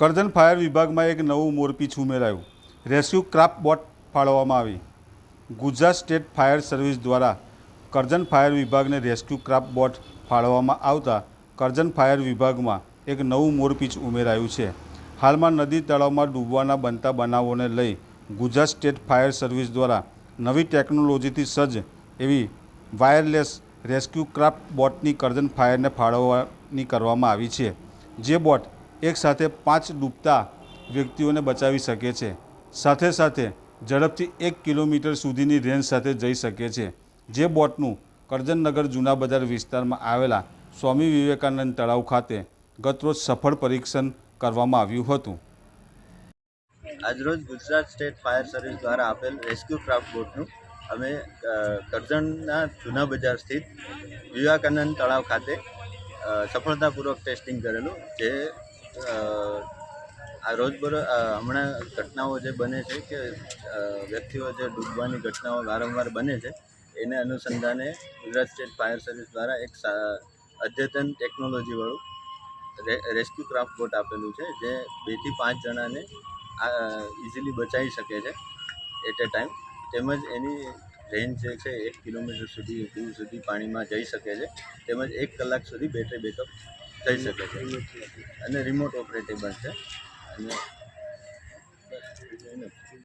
Karjan fire વિભાગમાં એક નવું મોરપીછ ઉમેરાયું. રેસ્ક્યુ ક્રાફ્ટ બોટ ફાળવવામાં આવી. ગુજરાત સ્ટેટ ફાયર સર્વિસ દ્વારા કરજણ ફાયર વિભાગને રેસ્ક્યુ ક્રાફ્ટ બોટ ફાળવવામાં આવતા કરજણ ફાયર વિભાગમાં એક નવું મોરપીછ ઉમેરાયું છે. હાલમાં નદી તળાવમાં ડૂબવાના બનતા બનાવોને લઈ ગુજરાત સ્ટેટ ફાયર સર્વિસ દ્વારા નવી ટેકનોલોજીથી સજ્જ એવી વાયરલેસ રેસ્ક્યુ ક્રાફ્ટ બોટની કરજણ ફાયરને ફાળવવાની કરવામાં આવી છે. જે બોટ એક સાથે પાંચ ડૂબતા વ્યક્તિઓને બચાવી શકે છે. સાથે સાથે ઝડપથી એક કિલોમીટર સુધીની રેન્જ સાથે જઈ શકે છે. જે બોટનું કરજનનગર જૂના બજાર વિસ્તારમાં આવેલા સ્વામી વિવેકાનંદ તળાવ ખાતે ગતરોજ સફળ પરીક્ષણ કરવામાં આવ્યું હતું. આજરોજ ગુજરાત સ્ટેટ ફાયર સર્વિસ દ્વારા આપેલ રેસ્ક્યુ ક્રાફ્ટ બોટનું અમે કરજણના જૂના બજાર સ્થિત વિવેકાનંદ તળાવ ખાતે સફળતાપૂર્વક ટેસ્ટિંગ કરેલું, જે આ રોજબરોજ હમણાં ઘટનાઓ જે બને છે કે વ્યક્તિઓ જે ડૂબવાની ઘટનાઓ વારંવાર બને છે, એને અનુસંધાને ગુજરાત સ્ટેટ ફાયર સર્વિસ દ્વારા એક અદ્યતન ટેકનોલોજીવાળું રેસ્ક્યુ ક્રાફ્ટ બોટ આપેલું છે, જે બેથી પાંચ જણાને ઇઝીલી બચાવી શકે છે એટ એ ટાઈમ. તેમજ એની રેન્જ જે છે, એક કિલોમીટર સુધી, દૂર સુધી પાણીમાં જઈ શકે છે. તેમજ એક કલાક સુધી બેટરી બેકઅપ થઈ શકે છે અને રિમોટ ઓપરેટેબલ છે અને.